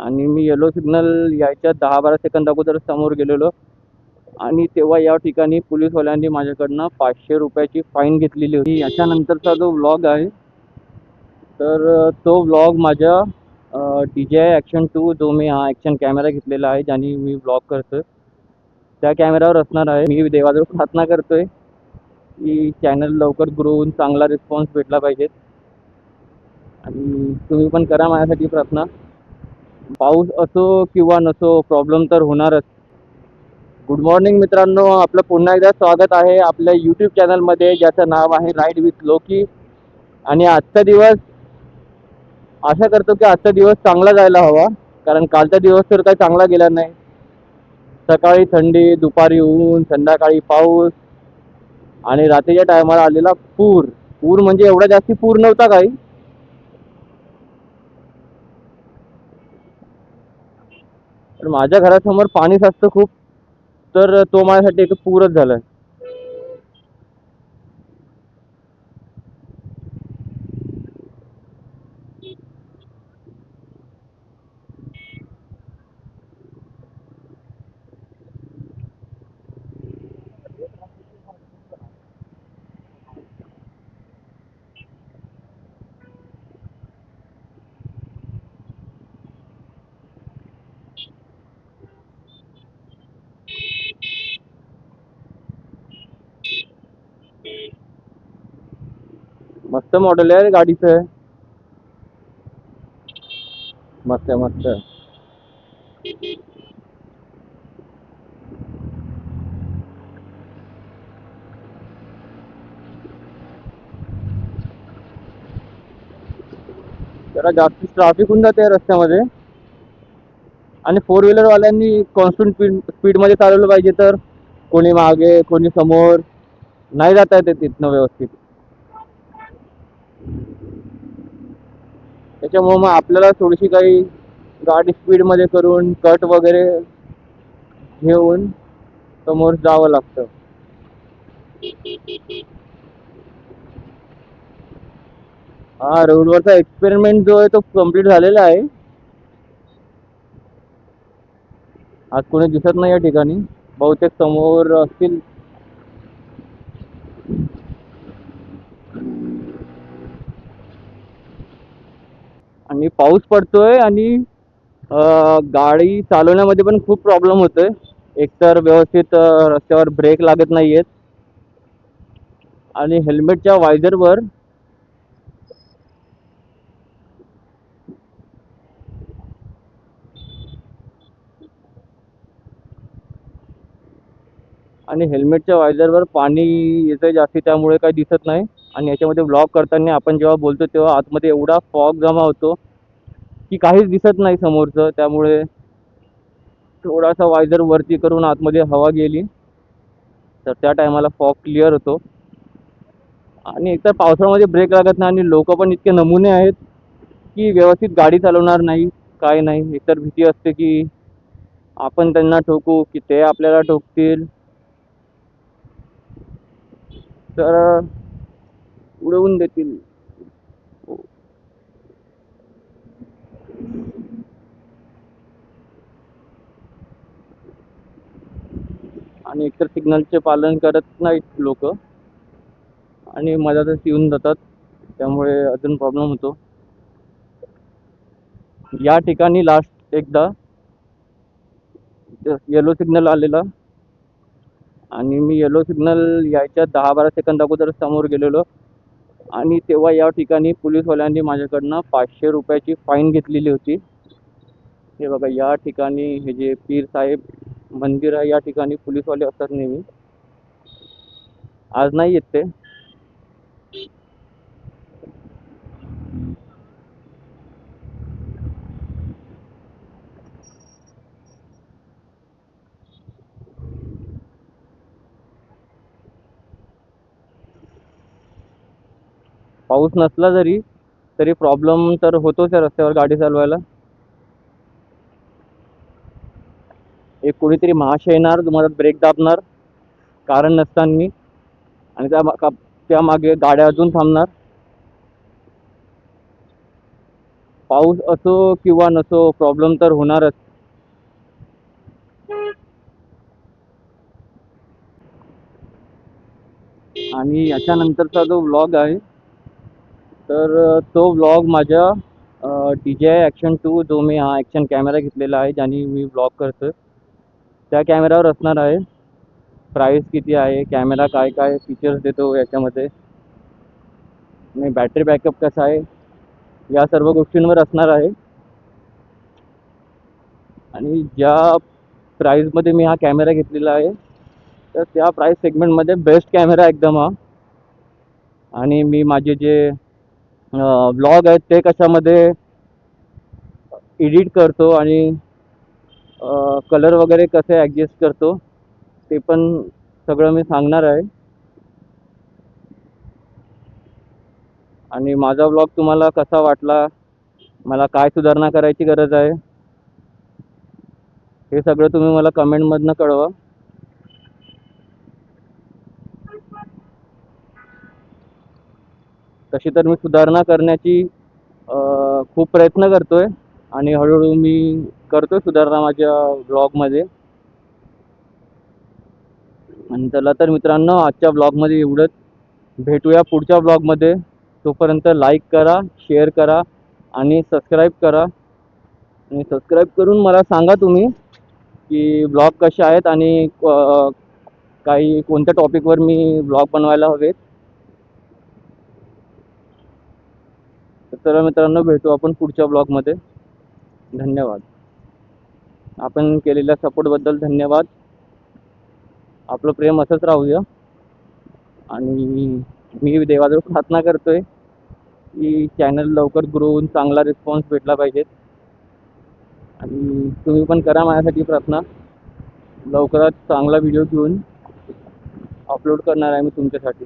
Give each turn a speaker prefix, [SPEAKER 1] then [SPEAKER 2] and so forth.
[SPEAKER 1] आणि मी yellow signal यायच्या दहा बारा सेकंद अगोदर समोर गेलेलो. आणि तेव्हा या ठिकाणी पोलीसवाल्यांनी माझ्याकडनं पाचशे रुपयाची फाईन घेतलेली होती. याच्यानंतरचा जो व्लॉग आहे तर तो व्लॉग माझ्या D J I action to जो मी हा ॲक्शन कॅमेरा घेतलेला आहे ज्याने मी व्लॉग करतो त्या कॅमेऱ्यावर असणार आहे. मी देवाजवळ प्रार्थना करतोय की चॅनल लवकर ग्रो होऊन चांगला रिस्पॉन्स भेटला पाहिजे. आणि तुम्ही पण करा माझ्यासाठी प्रार्थना. पाऊस असो किंवा नसो प्रॉब्लेम तर होणारच. गुड मॉर्निंग मित्रांनो आपलं पुन्हा एकदा स्वागत आहे आपल्या यूट्यूब चॅनलमध्ये ज्याचं नाव आहे राईड विथ लोकी आणि आजचा दिवस आशा करतो की आजचा दिवस चांगला जायला हवा कारण कालचा दिवस तर काही चांगला गेला नाही. सकाळी थंडी दुपारी ऊन संध्याकाळी पाऊस आणि रात्रीच्या टायमाला आलेला पूर. पूर म्हणजे एवढा जास्ती पूर नव्हता काही. पण माझ्या घरासमोर पाणी साचतं खूप तर तो माझ्यासाठी एक पूरच आहे मस्त मॉडेल आहे गाडीचं. मस्त आहे मस्त. जरा जास्त ट्रॅफिक होऊन जाते रस्त्यामध्ये. आणि फोर व्हीलरवाल्यांनी कॉन्स्टंट स्पीड स्पीडमध्ये चालवलं पाहिजे तर. कोणी मागे कोणी समोर. नाही जाता येते तिथनं व्यवस्थित. त्याच्यामुळं मग आपल्याला थोडीशी काही गाडी स्पीडमध्ये करून कट वगैरे घेऊन समोर जावं लागतं. हा रोडवरचा एक्सपेरिमेंट जो आहे तो कंप्लीट झालेला आहे. आज कोणी दिसत नाही या ठिकाणी. बहुतेक समोर असतील आणि पाऊस पडतोय आणि गाडी चालवण्यामध्ये पण खूप प्रॉब्लेम होतोय. एकतर व्यवस्थित रस्त्यावर ब्रेक लागत नाहीयेत. आणि हेल्मेटच्या वायझरवर आणि हेल्मेटच्या वायझरवर पाणी येतं जास्ती त्यामुळे काही दिसत नाही. आणि याच्यामध्ये ब्लॉक करताना आपण जेव्हा बोलतो तेव्हा आतमध्ये एवढा फॉग जमा होतो. की काहीच दिसत नाही समोरचं त्यामुळे थोडासा वायझर वरती करून आतमध्ये हवा गेली. तर त्या टायमाला फॉग क्लिअर होतो. आणि एकतर पावसाळ्यामध्ये ब्रेक लागत नाही आणि लोक पण इतके नमुने आहेत की व्यवस्थित गाडी चालवणार नाही काय नाही. एकतर भीती असते की आपण त्यांना ठोकू की ते आपल्याला ठोकतील. तर उडवून देतील. आणि एकतर सिग्नलचे पालन करत नाहीत लोक. आणि मधातच येऊन जातात. त्यामुळे अजून प्रॉब्लेम होतो. या ठिकाणी लास्ट एकदा येलो सिग्नल आलेला. आणि मी येलो सिग्नल यायच्या दहा बारा सेकंद अगोदर समोर गेलेलो. आणि तेव्हा या ठिकाणी पोलीसवाल्यांनी माझ्याकडनं पाचशे रुपयाची फाईन घेतलेली होती. हे बघा या ठिकाणी हे जे पीर साहेब मंदिर आहे या ठिकाणी पोलीसवाले असतात नेहमी. आज नाही येत ते. पाऊस नसला जरी तरी प्रॉब्लेम तर होतोच या रस्त्यावर गाडी चालवायला. एक कोणीतरी महाशय येणार तुम्हाला ब्रेक दाबणार कारण नसताना. आणि त्या त्यामागे गाड्या अजून थांबणार. पाऊस असो किंवा नसो प्रॉब्लेम तर होणारच. आणि याच्यानंतरचा जो व्लॉग आहे तर तो व्लॉग माझ्या D J I action to जो मी हा ॲक्शन कॅमेरा घेतलेला आहे ज्याने मी व्लॉग करतो त्या कॅमेऱ्यावर असणार आहे. प्राईस किती आहे? कॅमेरा काय काय फीचर्स देतो याच्यामध्ये? आणि बॅटरी बॅकअप कसा आहे? या सर्व गोष्टींवर असणार आहे. आणि ज्या प्राईजमध्ये मी हा कॅमेरा घेतलेला आहे तर त्या प्राईस सेगमेंटमध्ये बेस्ट कॅमेरा एकदम हा. आणि मी माझे जे ब्लॉग आहेत ते कशामध्ये एडिट करतो आणि कलर वगैरे कसे ॲडजस्ट करतो ते पण सगळं मी सांगणार आहे. आणि माझा ब्लॉग तुम्हाला कसा वाटला मला काय सुधारणा करायची गरज आहे हे सगळं तुम्ही मला कमेंटमधनं कळवा. तशी तर मी सुधारणा करण्याची खूप प्रयत्न करतोय आणि हळूहळू मी करतोय सुधारणा माझ्या ब्लॉगमध्ये आणि चला तर मित्रांनो आजच्या ब्लॉगमध्ये एवढंच. भेटूया पुढच्या ब्लॉगमध्ये तोपर्यंत लाईक करा शेअर करा आणि सबस्क्राईब करा. आणि सबस्क्राईब करून मला सांगा तुम्ही की ब्लॉग कसे आहेत आणि काही कोणत्या टॉपिकवर मी ब्लॉग बनवायला हवेत. तर मित्रांनो भेटू आपण पुढच्या ब्लॉगमध्ये धन्यवाद. आपण केलेल्या सपोर्टबद्दल धन्यवाद. आपलं प्रेम असंच राहूया. आणि मी देवाजवळ प्रार्थना करतोय की चॅनल लवकर ग्रो होऊन चांगला रिस्पॉन्स भेटला पाहिजे. आणि तुम्ही पण करा माझ्यासाठी प्रार्थना. लवकरात चांगला व्हिडिओ घेऊन अपलोड करणार आहे मी तुमच्यासाठी.